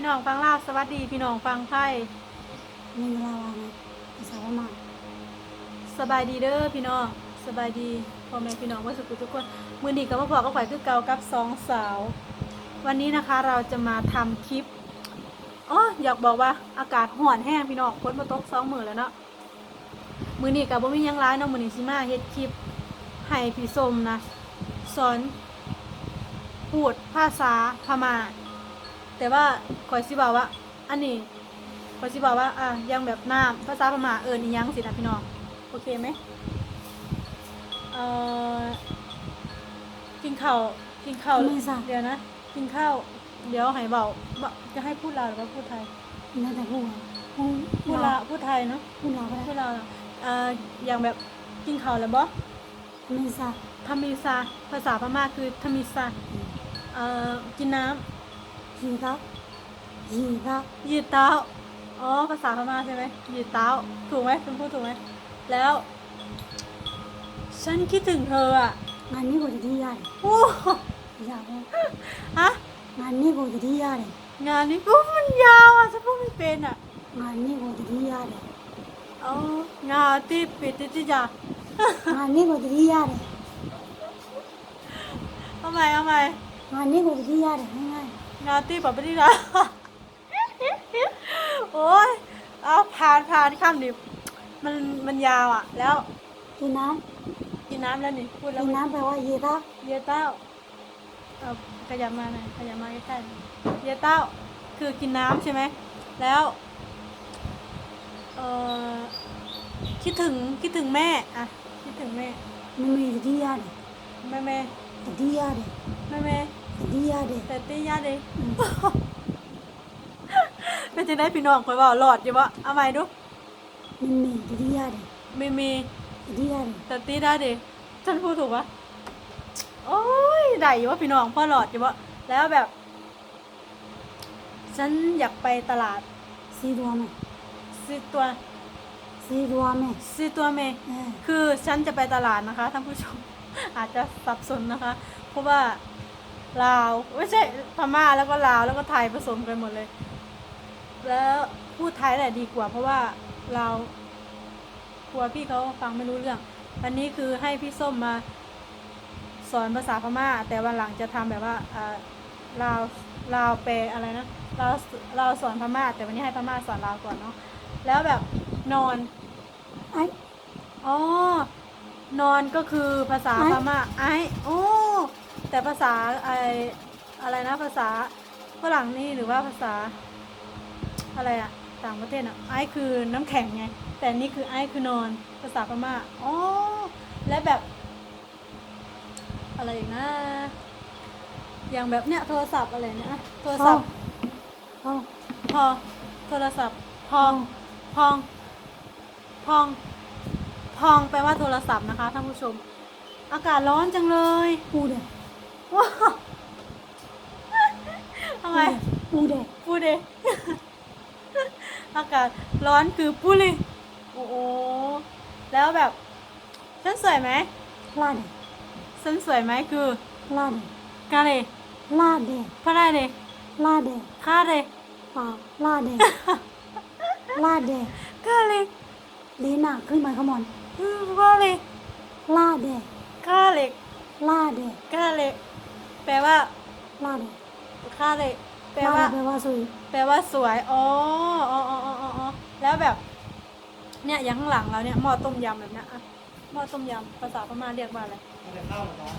พี่น้องฟังลาวสวัสดีพี่น้องฟังไทยมีเวลาวางไงภาษาพม่าสบายดีเด้อพี่น้องสบายดีพ่อแม่พี่น้องว่าสุขทุกคนมือดีกับพ่อพอก็ข่อยคือเก่ากับสองสาว วันนี้นะคะเราจะมาทำคลิปอ๋ออยากบอกว่าอากาศห่อนแห้งพี่น้องฝนมาตกสองมือแล้วเนาะมือนี้กับบ่มีหยังร้ายเนาะมือนี้สิมาเฮ็ดคลิปให้พี่ส้มนะสอนพูดภาษาพม่า แต่ว่าข่อยสิบอกว่า อันนี้ข่อยสิบอกว่า อะยังแบบน้ำภาษาพม่าเอิ้นอีหยังสินะพี่น้องโอเคไหมเอ่อกินข้าวกินข้าวเดี๋ยวนะ กินข้าวเดี๋ยวให้เบาเบาจะให้พูดลาวหรือว่าพูดไทย น่าจะพูดพูดพูดลาวพูดไทยเนาะพูดลาวก็พูดได้ลาวเอ่ออย่างแบบกินข้าวแล้วบ่ไม่ทราบทามิซาภาษาพม่าคือทามิซาเอ่อกินน้ำ ยีรับยีรับยีเต้าอ๋อ ภาษาพม่าใช่ไหมยีเต้าถูกไหมคุณพูดถูกไหม แล้ว ฉันคิดถึงเธออะงานนี้กูจะที่ยาเลยโอ้อยากว่าฮะงานนี้กูจะที่ยาเลยงานนี้กูมันยาวอะฉันพูดไม่เป็นอะงานนี้กูจะที่ยาเลยอ๋องานที่ปิดที่จะงานนี้กูจะที่ยาเลยเอาใหม่เอาใหม่งานนี้กูจะที่ยาเลย ง่ายงานที่แบบนี้นะโอ้ยเอาผ่านผ่านข้ามดิมันมันยาวอะ แล้วๆกินน้กินน้ำแล้วนี่พูดำแล้วกินมันน้ำแปลว่ายีรับเยเต้าเอาขยับมาหน่อยขยับมาใกล้ๆเยเต้า คือกินน้ำใช่ไหมแล้วเออคิดถึงคิดถึงแม่อะคิดถึงแม่มันมีจะที่ยาเลยแม่แม่จะที่ยาเลยแม่แม่ จะที่ยาเลยแต่ตียาเด้เป็นจะได้พี่น้องคอยบอกหลอดอยู่วะเอาใหม่ดูมันมีจะที่ยาเลยมีมีจะที่ยาเลยแต่ตีได้เด้ฉันพูดถูกปะโอ้ยได้อยู่ว่าพี่น้องพ่อหลอดอยู่วะแล้วแบบ ฉันอยากไปตลาดซีรัวไหมซื้อตัวซีรัวไหมซื้อตัวเมย์เออคือฉันจะไปตลาดนะคะท่านผู้ชมอาจจะสับสนนะคะ เพราะว่า ลาวไม่ใช่พม่าแล้วก็ลาวแล้วก็ไทยผสมกันหมดเลย แล้วพูดไทยแหละดีกว่า เพราะว่าเรากลัวพี่เขาฟังไม่รู้เรื่องวันนี้คือให้พี่ส้มมาสอนภาษาพม่า แต่วันหลังจะทำแบบว่าอ่าลาวลาวแปลอะไรนะลาวลาวสอนพม่า แต่วันนี้ให้พม่าสอนลาวก่อนเนาะแล้วแบบนอนไอ้อ๋อนอนก็คือภาษาไอ้พม่าไอโอ้ แต่ภาษาไออะไรนะภาษาฝรั่งนี่หรือว่าภาษาอะไรอะต่างประเทศอะไอคือน้ำแข็งไง แต่นี่คือไอคือนอนภาษาพม่าอ๋อและแบบ อะไรอีกนะ อย่างแบบเนี้ยโทรศัพท์อะไรเนี่ยอะโทรพ่ศัอพท์พ่อพอโทรศัพท์พองพองพองพองแปลว่าโทรศัพท์นะคะท่านผู้ชม อากาศร้อนจังเลยปูเด็ก ว้าวทำไมปูเด็กพูดเดอากาศร้อนคือพูดเลยโอ้โหแล้วแบบฉันสวยไหมลาเด็กฉันสวยไหมคือลาเด็กกาเลยลาเด็กพระได้เลยลาเด็กข้าเลยเปล่าลาเด็กลาเด็กกาเลยลีน่าขึ้นมาขมอนอืมว่าเลยลาเด็กข้าเลยลาเด็กกาเลยแป ลว่าลาเด็กข้าเลยแปลลาว่าเด็กแปลว่าสวยแปลว่าสวยอ๋ออ๋ออ๋ออ๋ออ๋ออ๋อแล้วแบบ เนี่ยอย่างข้างหลังเราเนี่ยหม้อต้มยำแบบเนี้ยอะหม้อต้มยำภาษาพม่าเรียกว่าอะไรไม่ได้เข้าหรอครับ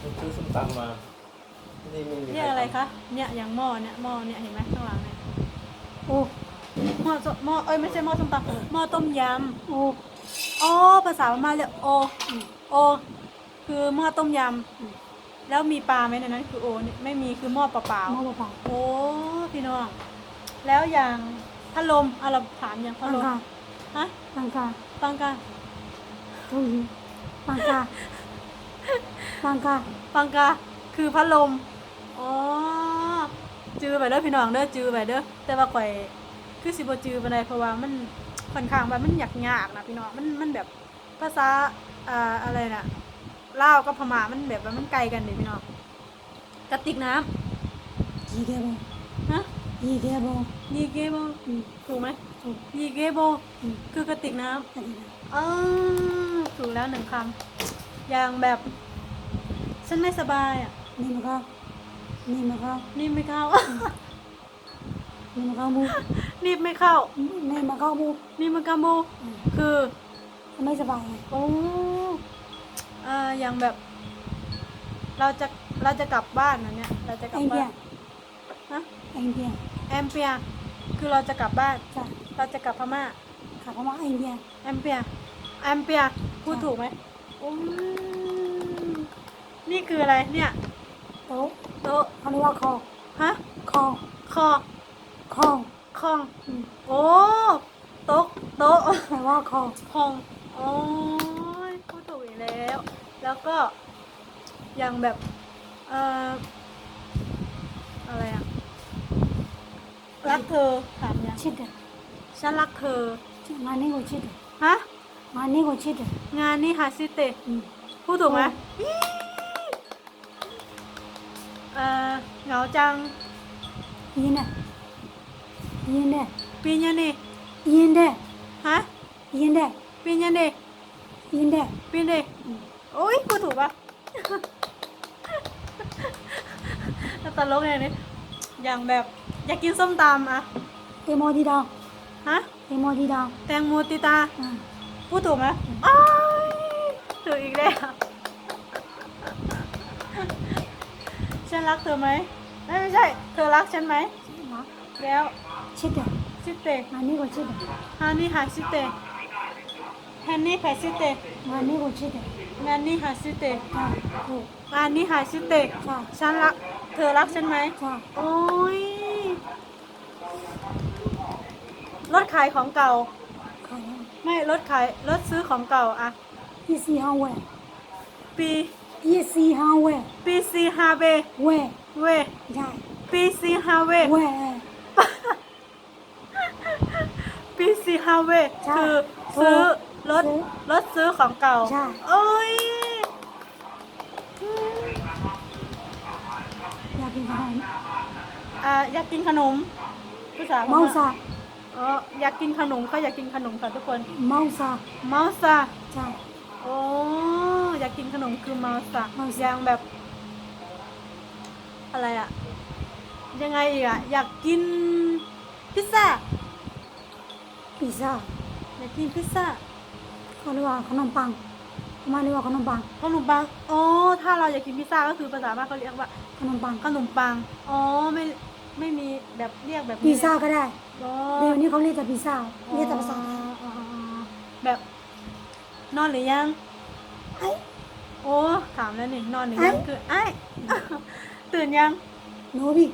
ผมซื้อส้มตำมาที่นี่ไม่มีเรียกอะไรคะเนี่ยอย่างหม้อเนี่ยหม้อเนี่ยเห็นไหมข้างหลังเนี่ยโอ้หม้อส้มหม้อเอ้ยไม่ใช่หม้อต้มตำหม้อต้มยโอ้ำอ๋อภาษาพม่าเรียกโอโอ คือหม้อต้มยำแล้วมีปลาไหมในนั้น คือโอเนี่ยไม่มีคือหม้อเปล่าหม้อเปล่าๆโอ้พี่น้อง แล้วอย่างพัดลมอะเราถามอย่างๆพัปัดงลมกาฮะปังกาปังกาทุยปังกาปังกาปังกาคือพัดลมอ๋อจือไปเด้อพี่น้องเด้อจือไปเด้อแต่ว่าข่อยคือสิบ่จือไปได้เพราะว่ามันค่อนข้างว่ามันยากยากๆนะพี่น้องมันมันแบบภาษาอ่าอะไรน่ะ ลาวกับพม่ามันแบบว่ามันไกลกันเด้พี่น้องกระติกน้ำยีเกโบฮะยีเกโบยีเกโบอืมถูกไหมถูกยีเกโบอืมคือกระติกน้อันนี้นะำเออถูกแล้วหนึ่งคำอย่างแบบ ฉันไม่สบายอะ นี่มันก็นี่มันก็นี่ไม่เข้า นี่มันก็มูนี่ไม่เข้า นี่มันก็มูนี่มันกาโมอืมคือ ไม่สบายไงโอ้ อ่าอย่างแบบ เราจะเราจะกลับบ้านนะเนี่ย เราจะกลัไอบเพียบ้านฮะไอเพียแอมเปียคือเราจะกลับบ้านจ้ะเราจะกลับพม่าขับเข้ามาไอเพียแอมเปียแอมเปียพูดถูกไหมโอ้ยนี่คืออะไรเนี่ยโต๊ะโต๊ะเขาเรียกว่าคอฮะคอคอคอคองอืมโอ้ โต๊ะ โต๊ะแปลว่าคอคองโอ้ยพูดถูกอีกแล้ว แล้วก็ อย่าง แบบเอ่ออะไรอะรักเธอถามยัง ชิดเดฉันรักเธอ งานนี้ก็ชิดเดฮะ งานนี้ก็ชิดเดงานนี้ฮาซิเตะอืมพูดถูกไหมเอ่อเหงาจัง ยินเดยินเดปีญานี่ยินเดฮะ ยินเดปีญานี่ยินเด ปีเดโอ้ยพูดถูกปะ แล้วตลกไงนี่อย่างแบบอยากกินส้มตำอะเตโมดีดาวฮะเตโมดีดาวแตงโมติตาอ่าพูดถูกไหมอ้ายถูกอีกแล้วฉันรักเธอไหมไม่ไม่ใช่ เธอรักฉันไหมรักแล้วชิดเดซิเตงานนี้ก็ชิดเดฮานี่ฮาซิเตแฮนนี่แพซิเตงานนี้ก็ชิดเดงานนี่ฮาซิเตอ่าถูกงานนี่ฮาซิเตใช่ฉันรัก เธอรักฉันไหมใช่โอ้ยรถขายของเก่าขายแล้วไม่รถขายรถซื้อของเก่าอะยี่สี่ห้าเว่ปียี่สี่ห้าเว่ปีซีฮาเบเว่เวใช่ปีซีฮาเวเว่ปีซีฮาเวใช่คือซื้อรถซื้อรถซื้อของเก่าใช่ โอ้ย อยา กกินขนมอ่าอยากกินขนมภาษาพเมาม่าซาอ๋ออยากกินขนมเขาอยากกินขนมค่ะทุกคน เมาซาเมาซาใช่โอ้อยากกินขนมคือเมาซาเมาซาอย่างแบบ อะไรอะยังไงอีกอะอยากกินพิซซ่าพิซซ่าอยากกินพิซซ่าเขาเรียกว่าขนมปัง มาเรียกว่าขนมปัง ขนมปัง อ๋อ ถ้าเราอยากกินพิซซ่าก็คือภาษาบ้านเขาเรียกว่าขนมปัง ขนมปัง อ๋อ ไม่ ไม่มีแบบเรียกแบบนี้พิซซ่าก็ได้อ๋อเดี๋ยวนี้เขาเรียกแต่พิซซ่าเรียกแต่ภาษาไทยอ๋ออ๋ออ๋อแบบนอนหรือยัง ไอ้โอ้ ถามแล้วนี่ นอนหรือยังไอ้คือไอ้ตื่นยัง โนบิ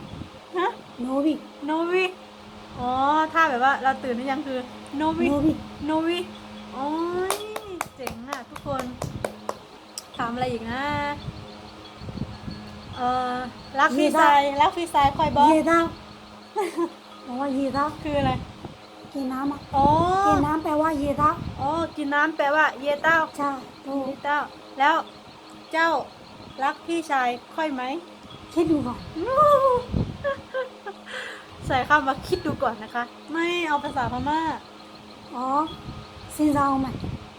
ฮะ โนบิโนวิอ๋อ ถ้าแบบว่าเราตื่นหรือยังคือ โนวิโนบิโนวิโอ้ยเจ๋งอะทุกคนถามอะไรอีกนะ เอ่อรักพี่ชายรักพี่ชายคอยบอกเยต้าบอกว่าเยต้าคืออะไร กินน้ำอะอ๋อ กินน้ำแปลว่าเยต้าอ๋อ กินน้ำแปลว่า เยเต้าใช่ถูกเยเต้า แล้วเจ้ารักพี่ชายค่อยไหม คิดดูก่อน ใส่คำว่าคิดดูก่อนนะคะ ไม่เอาภาษาพม่าอ๋อซินซาโอไหม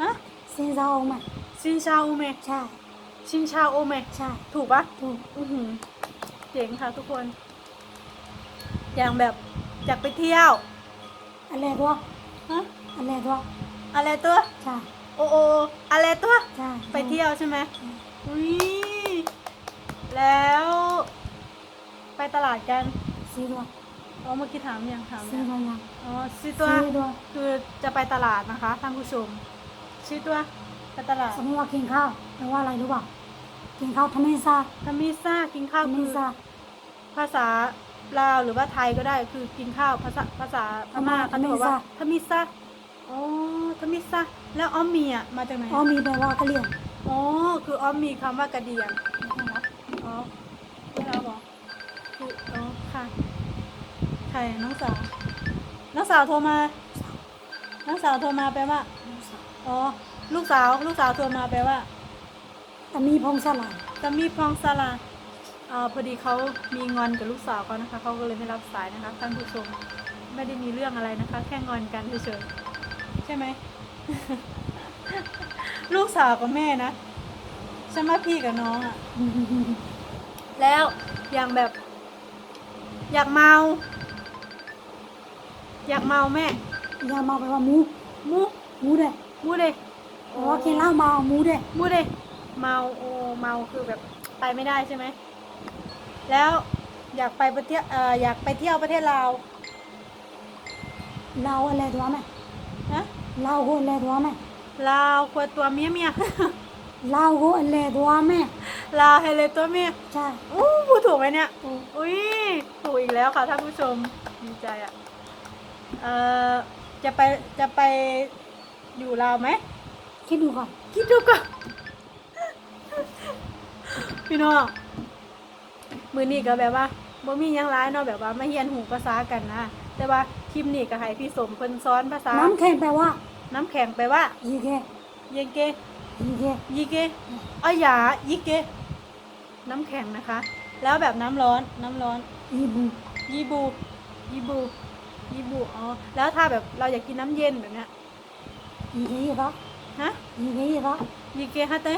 ฮะ ซินซาโอไหมชินชาโอเมใช่ชินชาโอเมใช่ถูกปะถูกอือหือเจ๋งค่ะทุกคน อย่างแบบอยากไปเที่ยว อะไรตัวฮะอะไรตัวอะไรตัวใช่โอโออะไรตัวใช่ไปเที่ยวใช่ไหมใช่อุ้ยแล้ว ไปตลาดกันสีตัวอ๋อเมื่อกี้ถามยังถามสียังตัวยังอ๋อซีตัวสีตัวคือจะไปตลาดนะคะท่านผู้ชม ซีตัวไปตลาดสมมติว่ากินข้าวแปลว่าอะไรรู้ป่ะกินข้าวทำไมซาทามิซ่ากินข้าวทำไมคือซาภาษาลาวหรือว่าไทยก็ได้คือกินข้าวภาษาภาษาพม่าเขาจะบอกว่าทามิซ่าอ๋อทามิซ่าแล้วออมมีอะมาจากไหนอ๋อมีแปลว่ากะเหรี่ยงอ๋อคือออมมีคำว่ากระเดียงอ๋อไม่รับเหรอคืออ๋อค่ะใครน้องสาวน้องสาวโทรมาน้องสาวโทรมาแปลว่า อ๋อ ลูกสาวลูกสาวโทรมาแปลว่าแต่มีพงสลายตะมีพองสลาอ่าพอดีเขามีงอนกับลูกสาวเขานะคะเขาก็เลยไม่รับสายนะคะท่านผู้ชมไม่ได้มีเรื่องอะไรนะคะ แค่งอนกันเฉยๆใช่ไหมลูกสาวกับแม่นะใช่ไหมพี่กับน้องอะแล้วอย่างแบบ อยากเมา อยากเมาแม่อย่ามาไปว่าหมูมูหมูเด้ มูเดเพราะว่ากินเหล้าเมาหมูเด้มูเดเมาโอเมาคือแบบไปไม่ได้ใช่ไหม แล้วอยากไปประเทศเอ่ออยากไปเที่ยวประเทศลาวเราอะไรตัวแม่ฮะเราโหอะไรตัวแม่ลาวควรตัวเมียเมียเราโหอะไรตัวแม่ลาวให้เลยตัวเมียใช่อู้พูดถูกไหมเนี่ยถูกอุ้ยถูกอีกแล้วค่ะท่านผู้ชมดีใจอะเอ่อจะไปจะไป อยู่ลาวไหมคิดดูก่อนคิดดูก่อนพี่น้องมือนี้ก็แบบว่าบ่มีหยังร้ายเนาะแบบว่าไม่เฮียนหูภาษากันนะ แต่ว่าคลิปนี้ก็ให้พี่สมเพิ่นสอนภาษา น้ำแข็งแปลว่าน้ำแข็งไปว่า ยีเกเยงเก ยีเกยีเกอ้อยหยายีเก น้ำแข็งนะคะ แล้วแบบน้ำร้อน น้ำร้อน ยีบูยีบู ยีบู ยีบู อ๋อ แล้วถ้าแบบเราอยากกินน้ำเย็นแบบเนี้ย ยีเกยีเต้าฮะยีเกยีเต้ายีเกฮะเต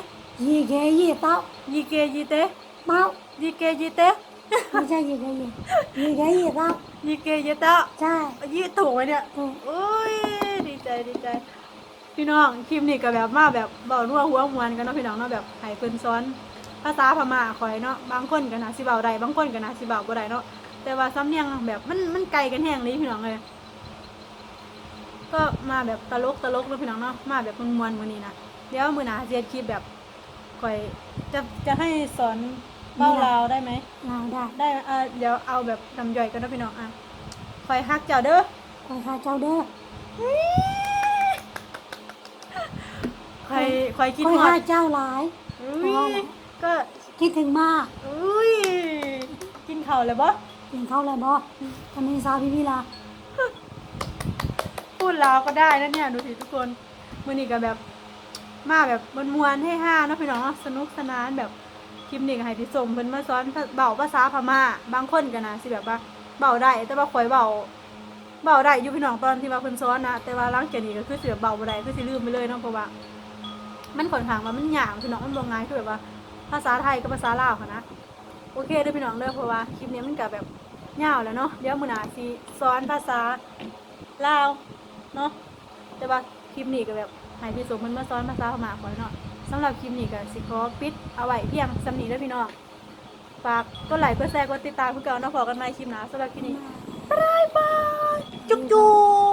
ยีเกยีเต้ายีเกยีเตเต้ายีเกยีเตไม่ใช่ยีเกยียีเกยีเต้ายีเกยีเตะใช่ยีถูกไหมเนี่ยถูกโอ้ยดีใจดีใจพี่น้องคลิปนี้ก็แบบมาแบบเบานัวหัวมวนกันเนาะพี่น้องเนาะแบบให้เพิ่นสอน ภาษาพม่าคอยเนาะบางคนก็น่าสิเบาได้บางคนก็น่าสิเบาบ่ได้เนาะแต่ว่าสำเนียงแบบมันมันไกลกันแห้งเลยพี่น้องเลย ก็มาแบบตลกตลกเนาะพี่น้องเนาะมาแบบมวนๆมื้อนี้นะเดี๋ยวมื้อหน้าเสียคลิปแบบคอยจะจะให้สอนเบ้าลาวได้ไหมเราได้ได้เอ่อเดี๋ยวเอาแบบนำย่อยกันนะพี่น้องอะคอยฮักเจ้าเด้อคอยข้าเจ้าเด้อคอยคอยคิดคอยฮอข้าดเจ้าหลาย อุ้ยก็คิดถึงมากอุ้ยกินข้าวเลยบ่ กินข้าวแล้วบ่ตอนนี้สาวพี่พี่ลา พูดลาวก็ได้นะเนี่ยดูสิทุกคนมือนี้ก็แบบมาแบบมวนๆให้ห้าเนาะพี่น้องเนาะสนุกสนานแบบคลิปนี้ก็ให้พี่สมเพิ่นมาสอนเบาภาษาพม่าบางคนก็นะสิแบบว่าเบาได้ แต่ว่าคอยเบาเบาได้อยู่พี่น้องตอนที่ว่าเพิ่นสอนนะแต่ว่าหลังจากนี้ก็คือสิแบบเบาบ่ได้คือสิลืมไปเลยเนาะเพราะว่ามันค่อนข้างว่ามันยากพี่น้องมันบ่ง่ายคือแบบว่าภาษาไทยกับภาษาลาวค่ะนะโอเคเด้อพี่น้องเด้อเพราะว่าคลิปนี้มันก็แบบยาวแล้วเนาะเดี๋ยวมื้อหน้าสิสอนภาษาลาว เนาะแต่ว่าคลิปนี้ก็แบบให้พี่สมมันมาซ้อนมาซาพม่าขอเนาะสำหรับคลิปนี้ก็สิขอปิดเอาไว้เพียงสำนีด้วยพี่น้องฝากก็ไลค์ก็แชร์ก็ติดตามเพื่อเก่าเนาะพอกันใหม่คลิปน้าสำหรับคลิปนี้บายบายจุ๊บจุ๊บ